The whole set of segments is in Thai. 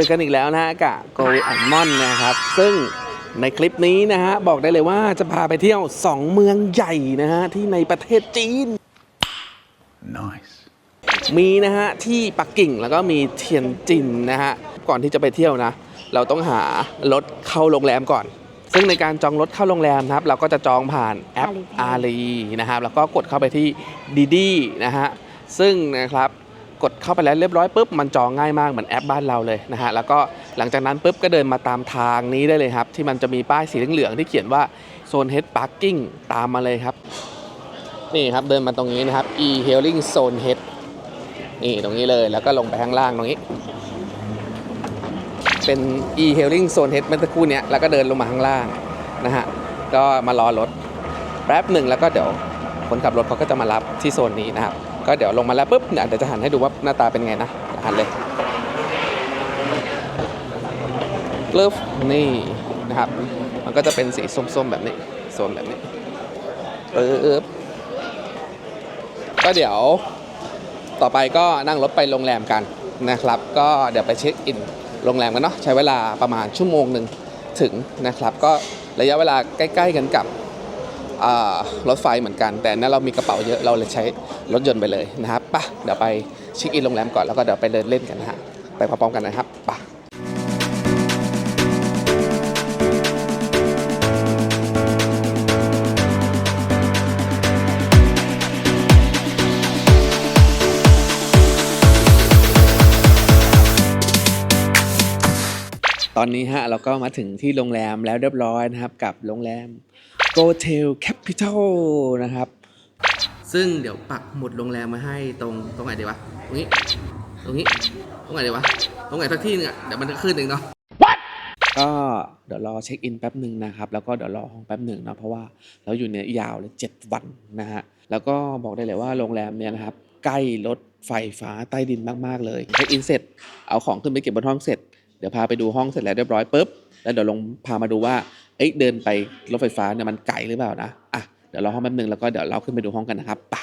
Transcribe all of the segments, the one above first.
วัสดีครับเจอกันอีกแล้วนะฮะกับโกอันมอนนะครับ ซึ่งในคลิปนี้นะฮะบอกได้เลยว่าจะพาไปเที่ยว 2 เมืองใหญ่นะฮะที่ในประเทศจีน Nice. มีนะฮะที่ปักกิ่งแล้วก็มีเทียนจินนะฮะก่อนที่จะไปเที่ยวนะ เราต้องหารถเข้าโรงแรมก่อน ซึ่งในการจองรถเข้าโรงแรมนะครับ เราก็จะจองผ่านแอป Alipay อาลีนะครับแล้วก็กดเข้าไปที่ดีดีนะฮะซึ่งนะครับ กดเข้าไปแล้วเรียบร้อยปุ๊บมันจองง่ายมากเหมือนแอปบ้านเราเลยนะฮะแล้วก็หลังจากนั้นปุ๊บก็เดินมาตามทางนี้ได้เลยครับ ที่มันจะมีป้ายสีเหลืองๆที่เขียนว่าโซน Head Parking ตามมาเลยครับ นี่ครับเดินมาตรงนี้นะครับ e hailing zone head นี่ตรงนี้เลยแล้วก็ลงไปข้างล่างตรงนี้ เป็น e hailing zone head เมื่อสักครู่เนี้ยแล้วก็เดินลงมาข้างล่างนะฮะก็มารอรถแป๊บหนึ่งแล้วก็เดี๋ยวคนขับรถเขาก็จะมารับที่โซนนี้นะครับ ก็เดี๋ยวลงมาแล้วปุ๊บเนี่ยเดี๋ยวจะหันให้ดูว่าหน้าตาเป็นไงนะหันเลยกลืฟนี่นะครับ มันก็จะเป็นสีส้มๆแบบนี้โซนแบบนี้ปึ๊บก็เดี๋ยวต่อไปก็นั่งรถไปโรงแรมกันนะครับ ก็เดี๋ยวไปเช็คอินโรงแรมกันเนาะใช้เวลาประมาณชั่วโมงหนึ่งถึงนะครับ ก็ระยะเวลาใกล้ ๆ กันกับ รถไฟเหมือนกัน แต่นั้นเรามีกระเป๋าเยอะเราเลยใช้รถยนต์ไปเลยนะครับปะเดี๋ยวไปเช็คอินโรงแรมก่อนแล้วก็เดี๋ยวไปเดินเล่นกันนะฮะไปพร้อมๆกันนะครับปะตอนนี้ฮะเราก็มาถึงที่โรงแรมแล้วเรียบร้อยนะครับกับโรงแรม g o t e l Capital นะครับ ซึ่งเดี๋ยวปักหมุดโรงแรมมาให้ตรงตรงไหนดีวะ ตรงนี้ ตรงนี้ ตรงไหนดีวะ ตรงไหนสักที่หนึงอะ เดี๋ยวมันจะขึ้นเองเนาะก็เดี๋ยวรอเช็คอินแป๊บหนึ่งนะครับ แล้วก็เดี๋ยวรอห้องแป๊บหนึ่งนะเพราะว่าเราอยู่เนี่ยยาวเลยเจ็ดวันนะฮะ แล้วก็บอกได้เลยว่าโรงแรมเนี่ยนะครับ ใกล้รถไฟฟ้าใต้ดินมาก ๆ เลยเช็คอินเสร็จ เอาของขึ้นไปเก็บบนห้องเสร็จ เดี๋ยวพาไปดูห้องเสร็จแล้วเรียบร้อยปุ๊บ แล้วเดี๋ยวลงพามาดูว่าเอ้ยเดินไปรถไฟฟ้าเนี่ยมันไกลหรือเปล่านะอะเดี๋ยวเราห้องแป๊บนึงแล้วก็เดี๋ยวเราขึ้นไปดูห้องกันนะครับไป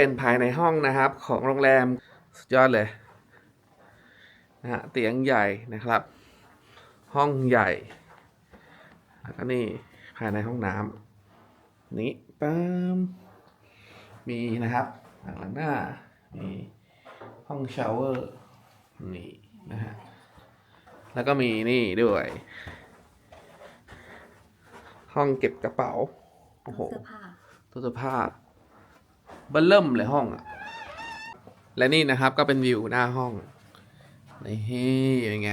เป็นภายในห้องนะครับของโรงแรมสุดยอดเลยนะฮะเตียงใหญ่นะครับ ห้องใหญ่แล้วก็นี่ภายในห้องน้ำนี่ปั๊มมีนะครับหลังหลังหน้ามีห้องชาวเวอร์นี่นะฮะแล้วก็มีนี่ด้วย ห้องเก็บกระเป๋าโอ้โหเสื้อผ้าตู้เสื้อผ้า เบิ่เริ่มเลยห้องอะและนี่นะครับก็เป็นวิวหน้าห้องนี่เป็นไง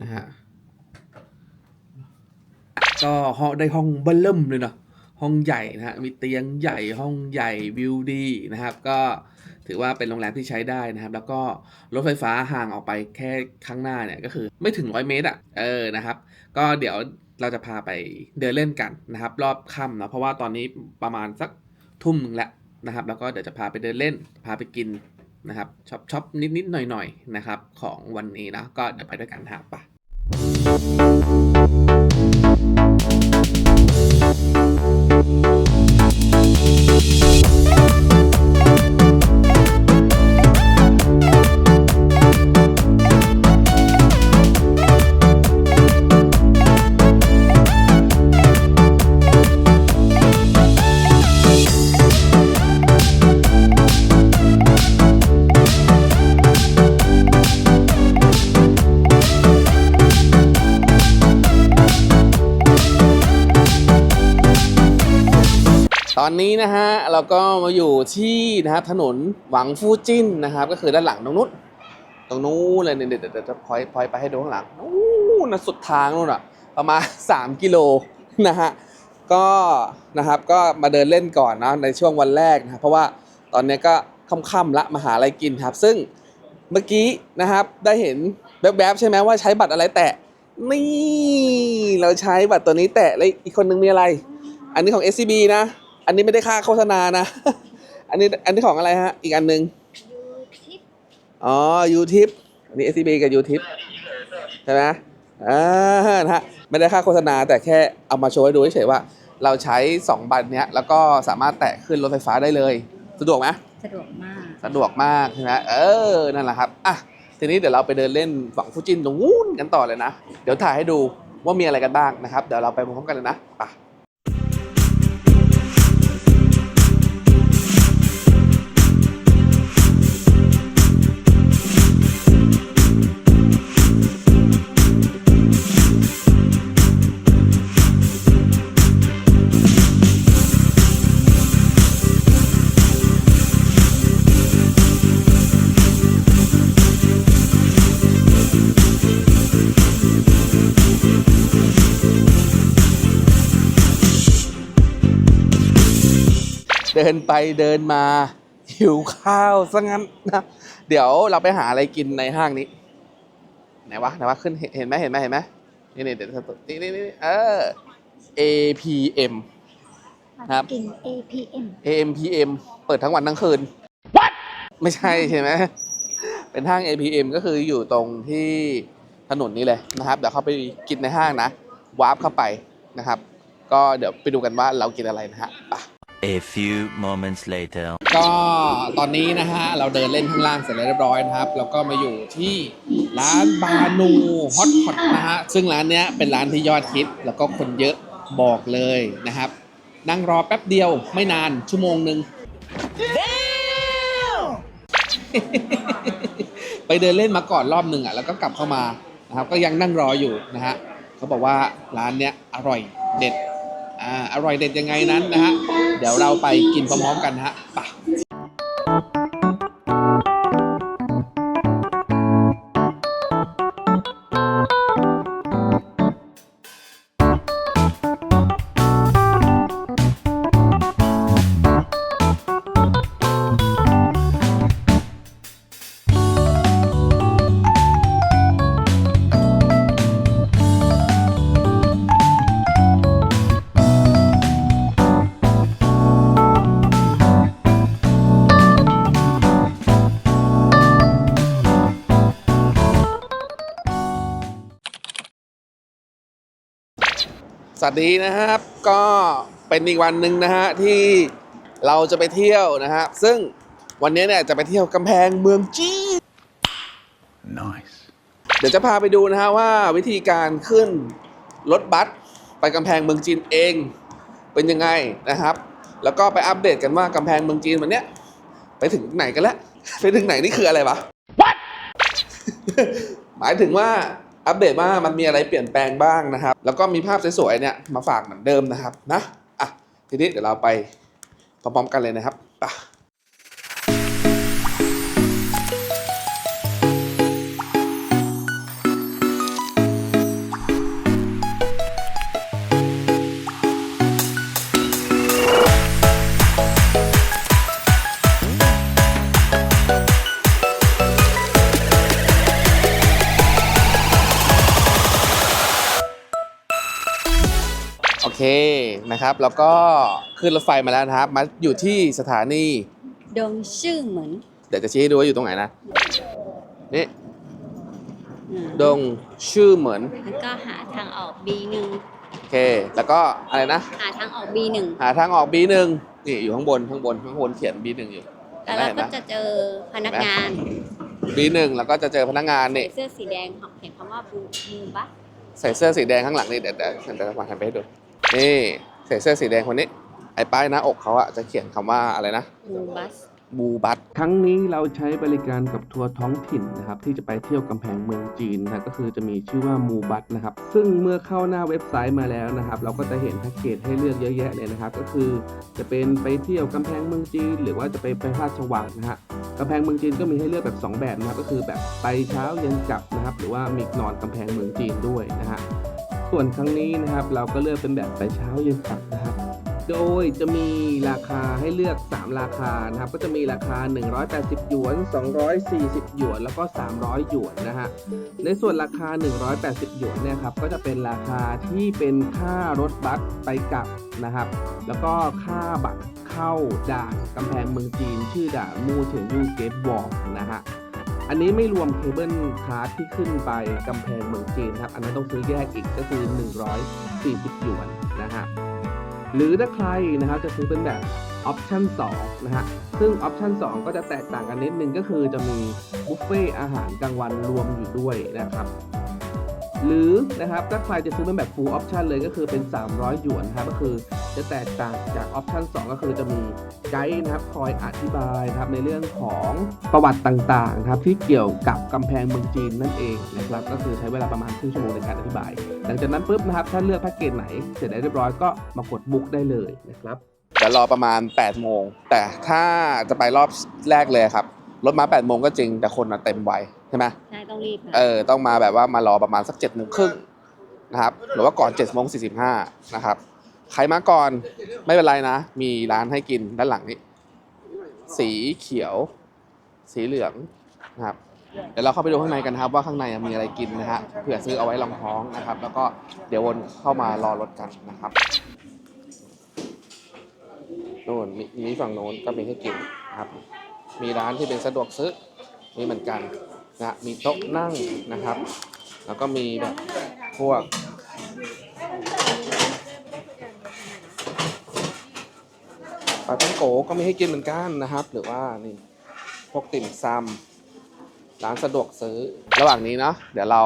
นะฮะก็ห้องได้ห้องเบิ่เริ่มเลยเนาะห้องใหญ่นะฮะมีเตียงใหญ่ห้องใหญ่วิวดีนะครับ ก็ถือว่าเป็นโรงแรมที่ใช้ได้นะครับ แล้วก็รถไฟฟ้าห่างออกไปแค่ข้างหน้าเนี่ยก็คือไม่ถึงร้อยเมตรอะเออนะครับ ก็เดี๋ยวเราจะพาไปเดินเล่นกันนะครับ รอบค่ำเนาะเพราะว่าตอนนี้ประมาณสัก ทุ่มหนึ่งแล้วนะครับ แล้วก็เดี๋ยวจะพาไปเดินเล่น พาไปกินนะครับช็อปช็อปนิดนิดหน่อยหน่อยนะครับ ของวันนี้นะก็เดี๋ยวไปด้วยกันนะครับไปะต อนนี้นะฮะเราก็มาอยู่ที่นะครับถนนหวังฟูจินนะครับ ก็คือด้านหลังตรงนู้นตรงนู้นเลยเดี๋ยวเดี๋ยวจะพอยพอยไปให้ดูข้างหลังนู้นนะสุดทางนู่นอะประมาณ 3 กิโลนะฮะก็นะครับก็มาเดินเล่นก่อนนะในช่วงวันแรกนะเพราะว่าตอนนี้ก็ค่ำๆละมาหาอะไรกินครับ ซึ่งเมื่อกี้นะครับได้เห็นแวบๆใช่ไหมว่าใช้บัตรอะไรแตะนี่เราใช้บัตรตัวนี้แตะแล้วอีกคนนึงมีอะไร อันนี้ของ SCB นะ อันนี้ไม่ได้ค่าโฆษณานะ อันนี้อันนี้ของอะไรฮะ อีกอันหนึ่งยูทิปอ๋อ UTIP อันนี้ SCB กับ UTIP ใช่ไหมอ่านะฮะไม่ได้ค่าโฆษณาแต่แค่เอามาโชว์ให้ดูเฉยๆว่า เราใช้ 2 บัตรเนี้ยแล้วก็สามารถแตะขึ้นรถไฟฟ้าได้เลย สะดวกไหมสะดวกมาก สะดวกมากใช่ไหมเออ นั่นแหละครับอะทีนี้เดี๋ยวเราไปเดินเล่นฝั่งฟูจินตรงนู้นกันต่อเลยนะ เดี๋ยวถ่ายให้ดูว่ามีอะไรกันบ้างนะครับ เดี๋ยวเราไปพร้อมกันเลยนะไป ดินไปเดินมา หิวข้าวซะงั้นนะเดี๋ยวเราไปหาอะไรกินในห้างนี้ ไหนวะไหนวะขึ้นเห็นเห็นไหมเห็นไหมเห็นไหมนี่นี่เดี๋ยวนี่นี่นี่เออ APM ครับกิน APM AMPM เปิดทั้งวันทั้งคืน What ไม่ใช่ใช่ไหมเป็นห้าง APM ก็คืออยู่ตรงที่ถนนนี้เลยนะครับ เดี๋ยวเข้าไปกินในห้างนะวาร์ปเข้าไปนะครับ ก็เดี๋ยวไปดูกันว่าเรากินอะไรนะฮะไป A few moments later. ก็ตอนนี้นะฮะ เราเดินเล่นข้างล่างเสร็จแล้วเรียบร้อยนะครับ แล้วก็มาอยู่ที่ร้านบานูฮอตพอตนะฮะ ซึ่งร้านเนี้ยเป็นร้านที่ยอดฮิต แล้วก็คนเยอะบอกเลยนะครับ นั่งรอแป๊บเดียวไม่นานชั่วโมงหนึ่ง ไปเดินเล่นมาก่อนรอบหนึ่งอะแล้วก็กลับเข้ามานะครับ ก็ยังนั่งรออยู่นะฮะเขาบอกว่าร้านเนี้ยอร่อยเด็ดอ่าอร่อยเด็ดยังไงนั้นนะฮะ เดี๋ยวเราไปกินพร้อมๆกันนะฮะไป สวัสดีนะครับ ก็เป็นอีกวันหนึ่งนะฮะที่เราจะไปเที่ยวนะฮะซึ่งวันนี้เนี่ยจะไปเที่ยวกำแพงเมืองจีน Nice. เดี๋ยวจะพาไปดูนะฮะว่าวิธีการขึ้นรถบัสไปกำแพงเมืองจีนเองเป็นยังไงนะครับ แล้วก็ไปอัปเดตกันว่ากำแพงเมืองจีนวันเนี้ยไปถึงไหนกันแล้ว ไปถึงไหนนี่คืออะไรวะ What หมายถึงว่า อัปเดตว่ามันมีอะไรเปลี่ยนแปลงบ้างนะครับ แล้วก็มีภาพสวยๆเนี่ยมาฝากเหมือนเดิมนะครับนะอะทีนี้เดี๋ยวเราไปพร้อมๆกันเลยนะครับไป เคนะครับ แล้วก็ขึ้นรถไฟมาแล้วนะครับ มาอยู่ที่สถานี ดงชื่อเหมือนเดี๋ยวจะชี้ให้ดูว่าอยู่ตรงไหนนะ นี่อืมดงชื่อเหมือนแล้วก็หาทางออก B1 โอเค แล้วก็อะไรนะ หาทางออก B1 หาทางออก B1 นี่อยู่ข้างบนข้างบนข้างบนเขียน B1 อยู่แล้วเราเห็นไหม ก็จะเจอพนักงาน B1 แล้วก็จะเจอพนักงานใส่นี่ เสื้อสีแดงเห็นคำว่าบูบูบัสใส่เสื้อสีแดงข้างหลังนี่เดี๋ยวเดี๋ยวเดี๋ยวมาหันไปให้ดู นี่ใส่เสื้อสีแดงคนนี้ ไอ้ป้ายหน้าอกเขาอะจะเขียนคำว่าอะไรนะ บูบัส บูบัตครั้งนี้เราใช้บริการกับทัวร์ท้องถิ่นนะครับ ที่จะไปเที่ยวกำแพงเมืองจีนนะก็คือจะมีชื่อว่ามูบัตนะครับ ซึ่งเมื่อเข้าหน้าเว็บไซต์มาแล้วนะครับ เราก็จะเห็นแพ็กเกจให้เลือกเยอะแยะเลยนะครับ ก็คือจะเป็นไปเที่ยวกำแพงเมืองจีน หรือว่าจะไปไปพระราชวังนะฮะกำแพงเมืองจีนก็มีให้เลือกแบบ 2 แบบนะครับ ก็คือแบบไปเช้าเย็นกลับนะครับ หรือว่ามีนอนกำแพงเมืองจีนด้วยนะฮะ ส่วนครั้งนี้นะครับเราก็เลือกเป็นแบบไปเช้าเย็นกลับนะครับ โดยจะมีราคาให้เลือก 3 ราคานะครับ ก็จะมีราคา 180 หยวน 240 หยวน แล้วก็ 300 หยวนนะฮะ ในส่วนราคา 180 หยวนเนี่ยครับ ก็จะเป็นราคาที่เป็นค่ารถบัสไปกลับนะครับ แล้วก็ค่าบัตรเข้าด่านกำแพงเมืองจีน ชื่อด่านมูเถียนยูเกตวอล์นะฮะ อันนี้ไม่รวมเคเบิลคาร์ทที่ขึ้นไปกำแพงเมืองจีนครับ อันนั้นต้องซื้อแยกอีกก็คือ 140 หยวนนะฮะ หรือถ้าใครนะครับจะซื้อเป็นแบบออปชั่น2นะฮะ ซึ่งออปชั่น2 ก็จะแตกต่างกันนิดนึงก็คือจะมีบุฟเฟ่อาหารกลางวันรวมอยู่ด้วยนะครับ หรือนะครับถ้าใครจะซื้อเป็นแบบ full option เลยก็คือเป็น 300 หยวนครับก็คือ จะแตกต่างจากออปชั่น2 ก็คือจะมีไกด์นะครับคอยอธิบายนะครับในเรื่องของประวัติต่างๆนะครับที่เกี่ยวกับกำแพงเมืองจีนนั่นเองนะครับก็คือใช้เวลาประมาณครึ่งชั่วโมงในการอธิบาย หลังจากนั้นปุ๊บนะครับถ้าเลือกแพ็กเกจไหนเสร็จแล้วเรียบร้อยก็มากดบุ๊กได้เลยนะครับเดี๋ยวรอประมาณ 8 โมง แต่ถ้าจะไปรอบแรกเลยครับรถมา 8 โมงก็จริงแต่คนอะเต็มไวใช่ไหมใช่ ต้องรีบนะเออต้องมาแบบว่ามารอประมาณสัก7จ็ดโมงครึ่งนะครับหรือว่าก่อน7จ็ดโมงสี่สิบห้านะครับ ใครมาก่อนไม่เป็นไรนะ มีร้านให้กินด้านหลังนี้ สีเขียว สีเหลืองนะครับ เดี๋ยวเราเข้าไปดูข้างในกันครับ ว่าข้างในมีอะไรกินนะฮะเผื่อซื้อเอาไว้รองท้องนะครับ แล้วก็เดี๋ยววนเข้ามารอรถกันนะครับนู่นมีมีฝั่งโน้นก็มีให้กินนะครับ มีร้านที่เป็นสะดวกซื้อมีเหมือนกันนะฮะมีโต๊ะนั่งนะครับ แล้วก็มีแบบพวก ลาต้องโกก็มีให้กินเหมือนกันนะครับ หรือว่านี่พวกติ่มซำร้านสะดวกซื้อ ระหว่างนี้เนาะเดี๋ยวเรา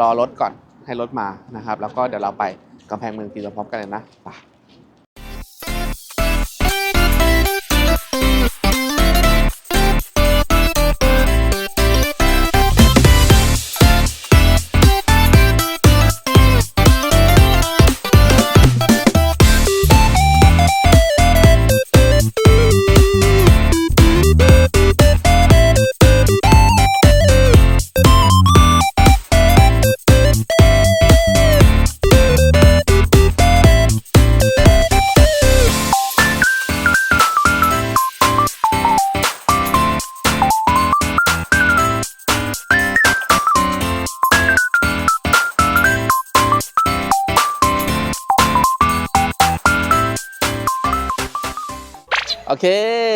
รอรถก่อนให้รถมานะครับ แล้วก็เดี๋ยวเราไปกำแพงเมืองจีนพร้อมกันเลยนะไป โอเค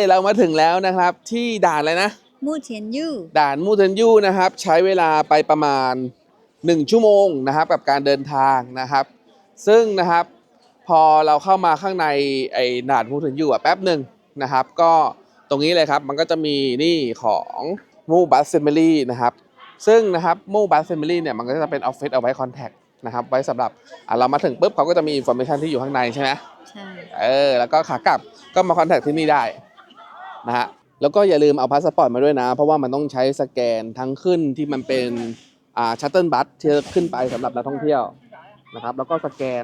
เรามาถึงแล้วนะครับ ที่ด่านอะไรนะ มู่เทียนยู่ด่านมูเทนยูนะครับ ใช้เวลาไปประมาณ 1 ชั่วโมงนะครับ กับการเดินทางนะครับ ซึ่งนะครับพอเราเข้ามาข้างในไอ้ด่านมูเทนยูอะแป๊บหนึ่งนะครับ ก็ตรงนี้เลยครับ มันก็จะมีนี่ของมูบัสเซมิลี่นะครับ ซึ่งนะครับมูบัสเซมิลี่เนี่ยมันก็จะเป็นออฟฟิศเอาไว้คอนแทคนะครับไว้สำหรับอะเรามาถึงปุ๊บเขาก็จะมีอินโฟมชันที่อยู่ข้างในใช่ไหม ใช่เออแล้วก็ขากลับก็มาคอนแทคที่นี่ได้นะฮะแล้วก็อย่าลืมเอาพาสปอร์ตมาด้วยนะ เพราะว่ามันต้องใช้สแกนทั้งขึ้นที่มันเป็นอ่าชัตเติลบัสที่จะขึ้นไปสำหรับนักท่องเที่ยวนะครับแล้วก็สแกน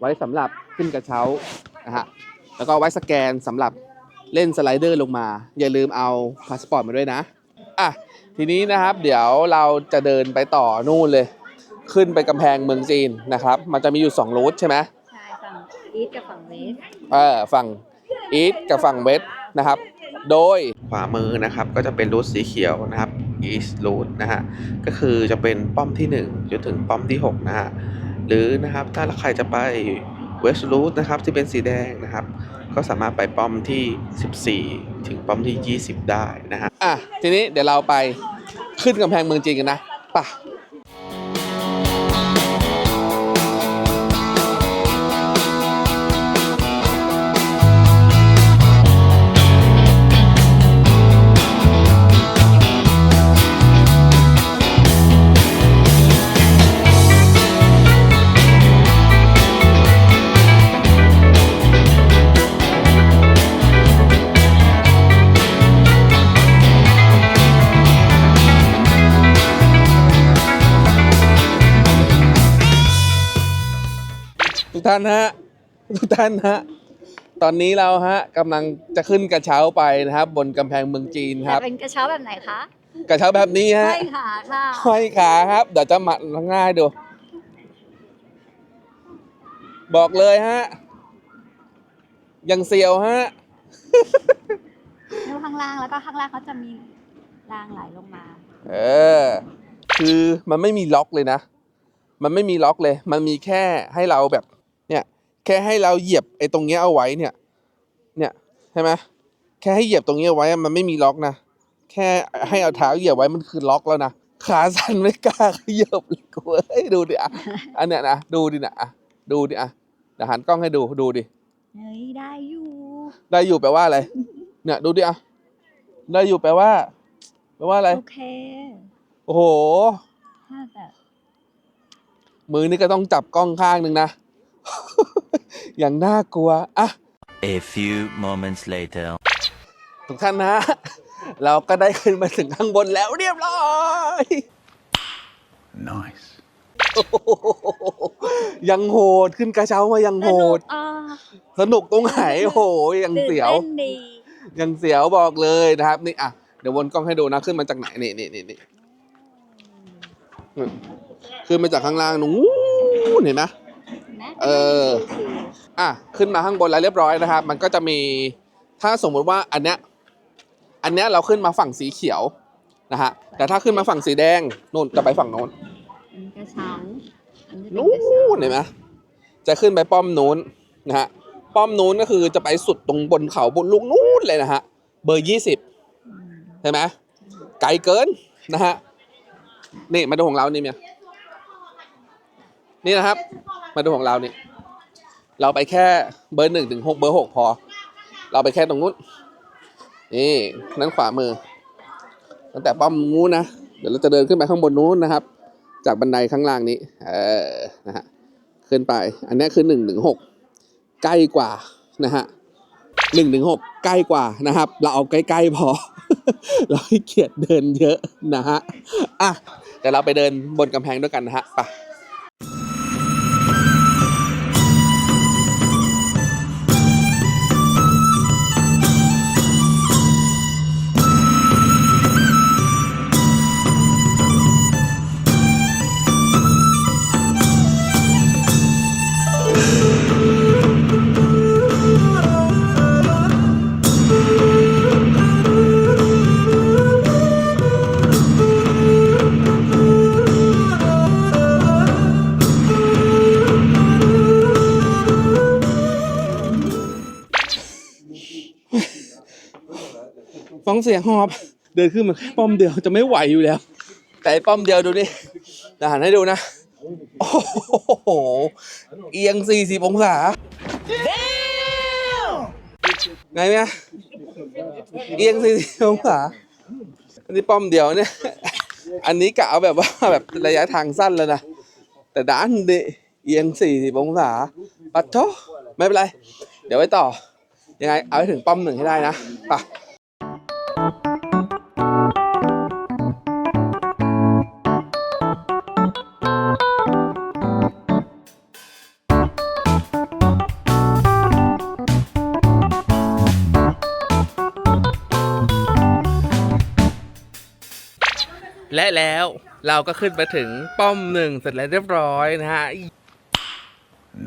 ไว้สำหรับขึ้นกระเช้านะฮะแล้วก็ไว้สแกนสำหรับเล่นสไลเดอร์ลงมา อย่าลืมเอาพาสปอร์ตมาด้วยนะอะทีนี้นะครับเดี๋ยวเราจะเดินไปต่อนู่นเลย ขึ้นไปกำแพงเมืองจีนนะครับ มันจะมีอยู่ 2 รูทใช่ไหม อีสกับฝั่งเวสเออฝั่งอีสกับฝั่งเวสนะครับ โดยขวามือนะครับก็จะเป็นรูทสีเขียวนะครับ East Route นะฮะก็คือจะเป็นป้อมที่1จนถึงป้อมที่6นะฮะหรือนะครับถ้าใครจะไป West Route นะครับที่เป็นสีแดงนะครับ ก็สามารถไปป้อมที่ 14 ถึงป้อมที่ 20 ได้นะฮะอะทีนี้เดี๋ยวเราไปขึ้นกำแพงเมืองจีนกันนะไป่ะานฮะทุกท่านฮะตอนนี้เราฮะกำลังจะขึ้นกระเช้าไปนะครับ บนกำแพงเมืองจีนคแต่รับ เป็นกระเช้าแบบไหนคะกระเช้าแบบนี้ฮะห้อยขาค่ะห้อยขาครับ เดี๋ยวจะมัดง่ายดู บอกเลยฮะ ยังเสียวฮะ แล้วข้างล่างแล้วก็ข้างล่างเขาจะมีรางไหลลงมา เออ คือมันไม่มีล็อกเลยนะ มันไม่มีล็อกเลย มันมีแค่ให้เราแบบเนี่ย แค่ให้เราเหยียบไอ้ตรงเนี้ยเอาไว้เนี่ย เนี่ยใช่ไหมแค่ให้เหยียบตรงนี้เอาไว้อะมันไม่มีล็อกนะ แค่ให้เอาเท้าเหยียบไว้มันคือล็อกแล้วนะ ขาสั่นไม่กล้าขยับเลยกูเอ้ยดูดิอะ อันเนี้ยนะดูดินะอะดูดิอะเดี๋ยวหันกล้องให้ดูดูดิ เฮ้ยได้อยู่ ได้อยู่แปลว่าอะไร เนี่ยดูดิอะ ได้อยู่แปลว่า แปลว่าอะไร โอเค โอ้โห ถ้าแบบ มือนี่ก็ต้องจับกล้องข้างหนึ่งนะ อย่างน่ากลัวอะ A few moments later. ทุกท่านนะ เราก็ได้ขึ้นมาถึงข้างบนแล้วเรียบร้อย Nice. โอ้โหยังโหดขึ้นกระเช้ามายังโหด อ่าสนุกตรงไหนโอ้โหยังตื่นเสียวเต้นดียังเสียวบอกเลยนะครับ นี่อะเดี๋ยววนกล้องให้ดูนะขึ้นมาจากไหนนี่นี่นี่นี่ขึ้นมาจากข้างล่างนู้นเห็นไหม นะเออ อะขึ้นมาข้างบนแล้วเรียบร้อยนะครับ มันก็จะมีถ้าสมมุติว่าอันเนี้ยอันเนี้ยเราขึ้นมาฝั่งสีเขียวนะฮะแต่ถ้าขึ้นมาฝั่งสีแดงนู่นจะไปฝั่งโน้นอันนี้กระเช้าอันนี้เป็นนู้กระเช้านเห็นไหมจะขึ้นไปป้อมนู้นนะฮะป้อมนู้นก็คือจะไปสุดตรงบนเขาบนลุกนู้นเลยนะฮะเบอร์ยี่สิบอืมใช่ไหมไกลเกินนะฮะนี่มาดูของเรานี่เมีย นี่นะครับ มาดูของเราเนี่ยเราไปแค่เบอร์หนึ่งถึงหกเบอร์หกพอ เราไปแค่ตรงนู้นนี่นั่นขวามือ ตั้งแต่ป้อมงูนะ เดี๋ยวเราจะเดินขึ้นไปข้างบนนู้นนะครับ จากบันไดข้างล่างนี้ เออนะฮะขึ้นไป อันนี้คือหนึ่งถึงหกใกล้กว่านะฮะหนึ่งถึงหกใกล้กว่านะครับ เราเอาใกล้ๆพอ เราให้เกียดเดินเยอะนะฮะอะเดี๋ยวเราไปเดินบนกำแพงด้วยกันนะฮะไป ฟังเสียงหอบ เดินขึ้นมาแค่ป้อมเดียวจะไม่ไหวอยู่แล้ว แต่ป้อมเดียวดูนี่จะหันให้ดูนะ โอ้โห เอียง 40 องศา ไงเนี่ยเอียง 40 องศา อันนี้ป้อมเดียวเนี่ย อันนี้กะเอาแบบว่าแบบระยะทางสั้นแล้วนะ แต่ด้านดิเอียง 40 องศา ปัดโทไม่เป็นไร เดี๋ยวไว้ต่อ ยังไง เอาให้ถึงป้อมหนึ่งให้ได้นะ ไป และแล้วเราก็ขึ้นมาถึงป้อมหนึ่งเสร็จแล้วเรียบร้อยนะฮะ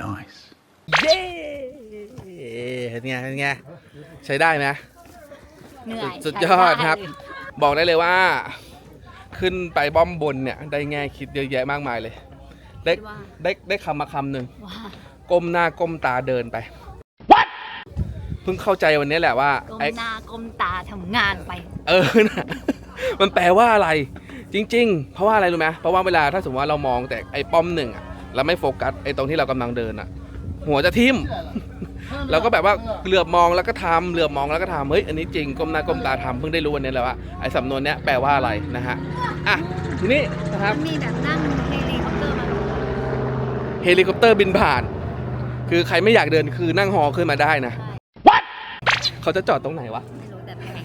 Nice. เย้เนี่ยเนี่ยใช้ได้ไหม เหนื่อยสุดยอดครับ บอกได้เลยว่า ขึ้นไปป้อมบนเนี่ย ได้แง่คิดเยอะแยะมากมายเลย ได้ว่าได้ได้คำมาคำหนึ่งว่าก้มหน้าก้มตาเดินไปเพิ่งเข้าใจวันนี้แหละว่าก้มไอ้หน้าก้มตาทำงานไป เออนะมันแปลว่าอะไร จริง ๆ เพราะว่าอะไรรู้ไหมเพราะว่าเวลาถ้าสมมติว่าเรามองแต่ไอ้ป้อมหนึ่งอะแล้วไม่โฟกัสไอ้ตรงที่เรากำลังเดินอะหัวจะทิ่ม เราก็แบบว่าเหลือบมองแล้วก็ทำเหลือบมองแล้วก็ทำเฮ้ยอันนี้จริงก้มหน้าก้มตาทำเพิ่งได้รู้วันนี้แหละว่าไอ้สำนวนเนี้ยแปลว่าอะไรนะฮะอะทีนี้นะครับมันมีแบบนั่งเฮลิคอปเตอร์มาดูเฮลิคอปเตอร์บินผ่าน คือใครไม่อยากเดินคือนั่งฮอขึ้นมาได้นะเขาจะจอดตรงไหนวะไม่รู้แต่แพง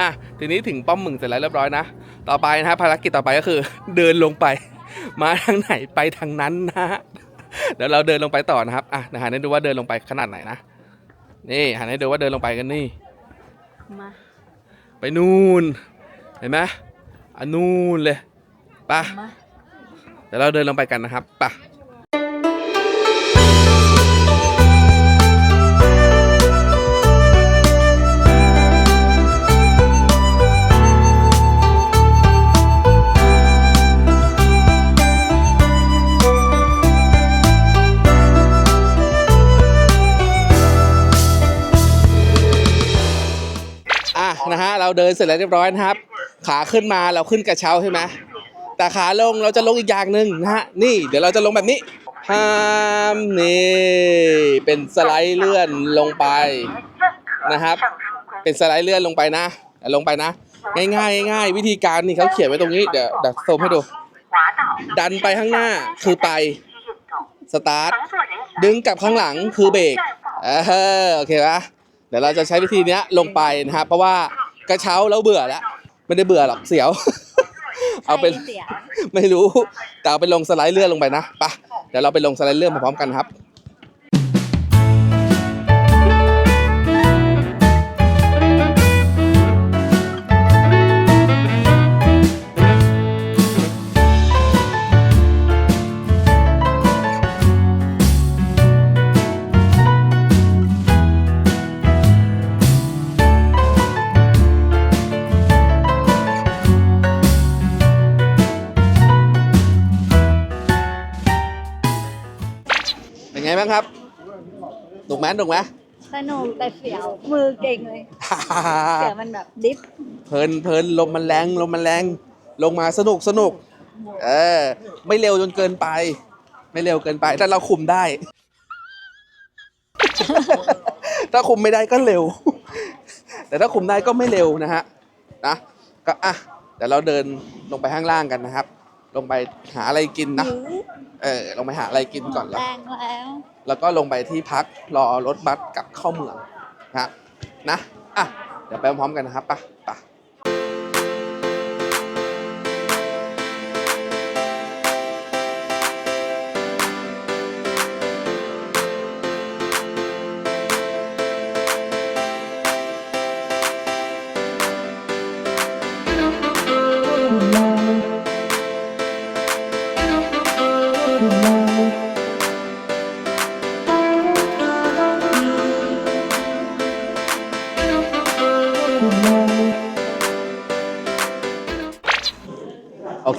อะทีนี้ถึงป้อมหมึงเสร็จแล้วเรียบร้อยนะ ต่อไปนะฮะภารกิจต่อไปก็คือ เดินลงไป มาทางไหนไปทางนั้นนะฮะ เดี๋ยวเราเดินลงไปต่อนะครับอะเดี๋ยวหันให้ดูว่าเดินลงไปขนาดไหนนะนี่หันให้ดูว่าเดินลงไปกันนี่ มา ไปนู่นเห็นไหมอันนู่นเลยไปะมา เดี๋ยวเราเดินลงไปกันนะครับไปะ เดินเสร็จแล้วเรียบร้อยนะครับ ขาขึ้นมาเราขึ้นกระเช้าใช่ไหมแต่ขาลงเราจะลงอีกอย่างหนึ่งนะฮะนี่ เดี๋ยวเราจะลงแบบนี้ห้ามนี่เป็นสไลด์เลื่อนลงไปนะครับ เป็นสไลด์เลื่อนลงไปนะลงไปนะ ง่ายๆง่ายวิธีการนี่เขาเขียนไว้ตรงนี้เดี๋ยวเดี๋ยวโซมให้ดู ดันไปข้างหน้าคือไปสตาร์ทดึงกลับข้างหลังคือเบรกเออโอเคปะเดี๋ยวเราจะใช้วิธีนี้ลงไปนะครับเพราะว่า กระเช้าแล้วเบื่อแล้วไม่ได้เบื่อหรอกเสียว เอาเป็นใช่เสียไม่รู้แต่เอาไปลงสไลด์เลื่อนลงไปนะไปะเดี๋ยวเราไปลงสไลด์เลื่อนพร้อมๆกันครับ ไงบ้างครับหนุกไหมหนุกไหมสนุกแต่เสียวมือเก่งเลยเสียวมันแบบดิฟเพลินเพลินลมมันแรงลมมันแรง ลงมาสนุกสนุก เออ ไม่เร็วจนเกินไป ไม่เร็วเกินไป แต่เราคุมได้ ถ้าคุมไม่ได้ก็เร็ว แต่ถ้าคุมได้ก็ไม่เร็วนะฮะนะก็อะเดี๋ยวเราเดินลงไปข้างล่างกันนะครับ ลงไปหาอะไรกินนะ หิวเออลงไปหาอะไรกินก่อนแล้ว แรงแล้วแล้วก็ลงไปที่พักรอรถบัสกลับเข้าเมืองนะครับนะอะเดี๋ยวไปพร้อมกันนะครับไปะปะ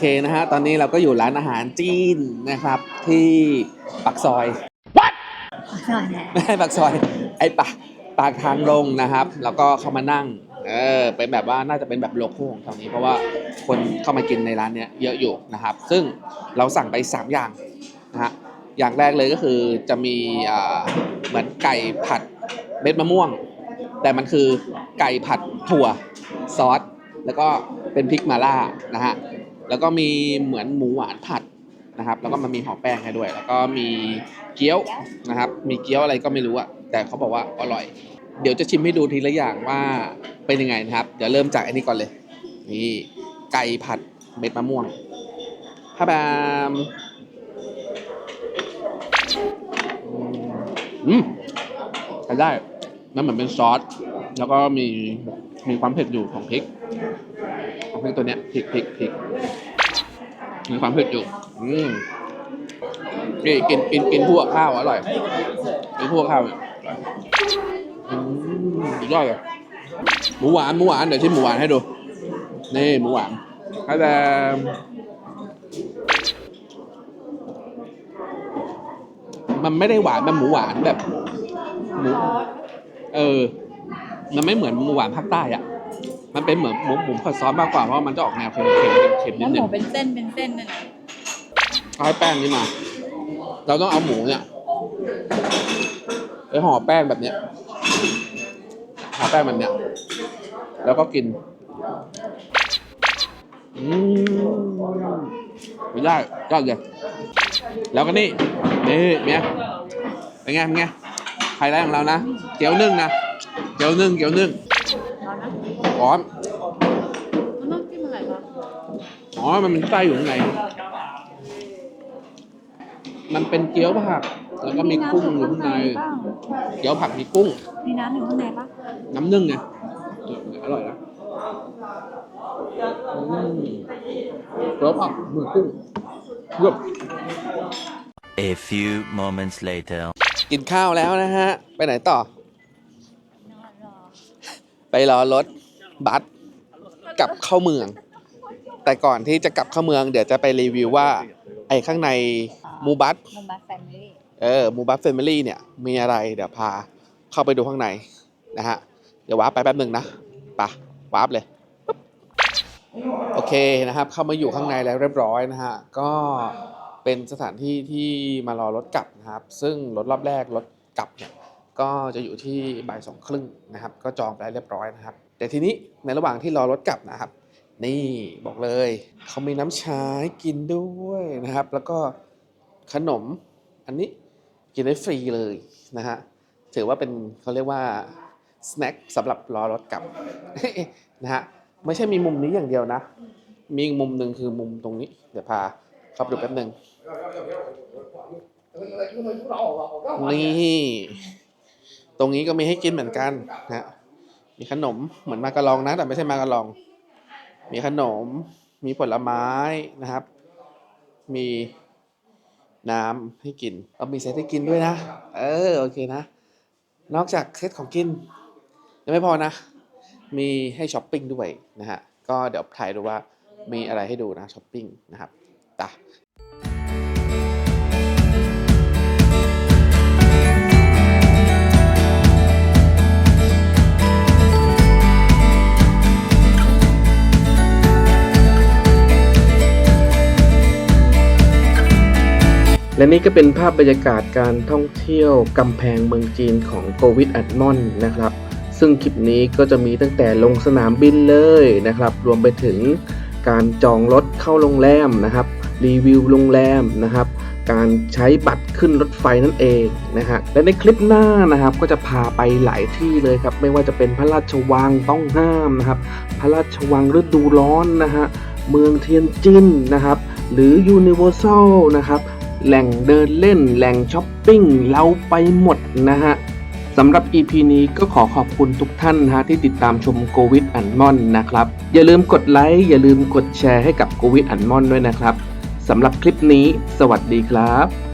เคนะฮะ ตอนนี้เราก็อยู่ร้านอาหารจีนนะครับ ที่ปักซอยหน่อยแหละไม่ใช่ปากซอย ไอ้ปากปากทางลงนะครับ แล้วก็เข้ามานั่ง เออ เป็นแบบว่าน่าจะเป็นแบบโลโก้ของตรงนี้ เพราะว่าคนเข้ามากินในร้านเนี้ยเยอะอยู่นะครับ ซึ่งเราสั่งไป 3 อย่างนะฮะ อย่างแรกเลยก็คือจะมีอ่าเหมือนไก่ผัดเม็ดมะม่วง แต่มันคือไก่ผัดถั่วซอส แล้วก็เป็นพริกมาล่านะฮะ แล้วก็มีเหมือนหมูหวานผัดนะครับ แล้วก็มันมีห่อแป้งให้ด้วย แล้วก็มีเกี๊ยวนะครับ มีเกี๊ยวอะไรก็ไม่รู้อะแต่เขาบอกว่าอร่อย เดี๋ยวจะชิมให้ดูทีละอย่างว่าเป็นยังไงนะครับ เดี๋ยวเริ่มจากอันนี้ก่อนเลย นี่ไก่ผัดเม็ดมะม่วงถ้าแบบอืมใช้ได้มันเหมือนเป็นซอส แล้วก็มี มีความเผ็ดอยู่ของพริกของพริกตัวเนี้ยพริกพริกพริกมีความเผ็ดอยู่ อืมนี่กินกินกินพวกข้าวอร่อยกินพวกข้าวเนี่ยอร่อยอืมสุดยอดเลยหมูหวานหมูหวานเดี๋ยวชิมหมูหวานให้ดู นี่หมูหวานแต่มันไม่ได้หวานแบบหมูหวานแบบหมูเออ มันไม่เหมือนหมูหวานภาคใต้อะ มันเป็นเหมือนหมูหมูผัดซอสมากกว่าเพราะว่ามันจะออกแนวเค็มๆเค็มๆนิแล้ดวหนึมูงเป็นเส้นเป็นเส้นนั่นน่ะเอาให้แป้งนี้มา เราต้องเอาหมูเนี่ยไปห่อแป้งแบบเนี้ยห่อแป้งแบบเนี้ย แล้วก็กิน อืมไม่ได้ยอดเลยแล้วก็นี่ นี่เนี่ยเป็นไงเป็นไงไฮไลท์ของเรานะ เกี๊ยวนึ่งนะ เกี๊ยวนึ่งเกี๊ยวนึ่งร้อนนะร้อนมันต้องจิ้มอะไรบ้างอ๋อมันเป็นไส้อยู่ข้างในมันเป็นเกี๊ยวผัก แล้วก็มีกุ้งอยู่ข้างใน เกี๊ยวผักมีกุ้ง มีน้ำอยู่ข้างในปะน้ำนึ่งไงเอออร่อยนะอืมเกี๊ยวผักมีกุ้งเลือก A few moments later. กินข้าวแล้วนะฮะ ไปไหนต่อนอนรอ ไปรอรถบัสกลับเข้าเมือง แต่ก่อนที่จะกลับเข้าเมืองเดี๋ยวจะไปรีวิวว่า ไอ้ข้างในมูบัสมุมบัสแฟมิลี่เออมูบัสเฟมิลี่เนี่ยมีอะไรเดี๋ยวพาเข้าไปดูข้างในนะฮะเดี๋ยวว้าร์ปไปแป๊บหนึ่งนะไปะวาร์ปเลยปึ๊บโอเคนะครับ เข้ามาอยู่ข้างในแล้วเรียบร้อยนะฮะก็เป็นสถานที่ที่มารอรถกลับนะครับ ซึ่งรถรอบแรกรถกลับเนี่ย ก็จะอยู่ที่บ่ายสองครึ่งนะครับก็จองไปเรียบร้อยนะครับ แต่ทีนี้ในระหว่างที่รอรถกลับนะครับ นี่บอกเลยเขามีน้ำชาให้กินด้วยนะครับ แล้วก็ขนมอันนี้กินได้ฟรีเลยนะฮะถือว่าเป็นเขาเรียกว่าสแน็คสำหรับรอรถกลับนะฮะไม่ใช่มีมุมนี้อย่างเดียวนะ มีอีกมุมหนึ่งคือมุมตรงนี้ เดี๋ยวพาเข้าไปดูแป๊บหนึ่งนี่ ตรงนี้ก็มีให้กินเหมือนกันนะมีขนมเหมือนมากระลองนะ แต่ไม่ใช่มากระลอง มีขนม มีผลไม้นะครับ มีน้ำให้กินเอามีเซตให้กินด้วยนะ เออโอเคนะ นอกจากเซตของกินยังไม่พอนะ มีให้ช้อปปิ้งด้วยนะฮะ ก็เดี๋ยวถ่ายดูว่ามีอะไรให้ดูนะช้อปปิ้งนะครับตะ และนี่ก็เป็นภาพบรรยากาศการท่องเที่ยวกำแพงเมืองจีนของโควิดอัดมอนนะครับ ซึ่งคลิปนี้ก็จะมีตั้งแต่ลงสนามบินเลยนะครับ รวมไปถึงการจองรถเข้าโรงแรมนะครับ รีวิวโรงแรมนะครับ การใช้บัตรขึ้นรถไฟนั่นเองนะฮะ และในคลิปหน้านะครับก็จะพาไปหลายที่เลยครับ ไม่ว่าจะเป็นพระราชวังต้องห้ามนะครับ พระราชวังฤดูร้อนนะฮะ เมืองเทียนจินนะครับ หรือยูนิเวอร์แซลนะครับ แหล่งเดินเล่น แหล่งช้อปปิ้ง เราไปหมดนะฮะสำหรับ EP นี้ก็ขอขอบคุณทุกท่านนะฮะที่ติดตามชมโควิดอันมอนนะครับ อย่าลืมกดไลค์ อย่าลืมกดแชร์ให้กับโควิดอันมอนด้วยนะครับสำหรับคลิปนี้ สวัสดีครับ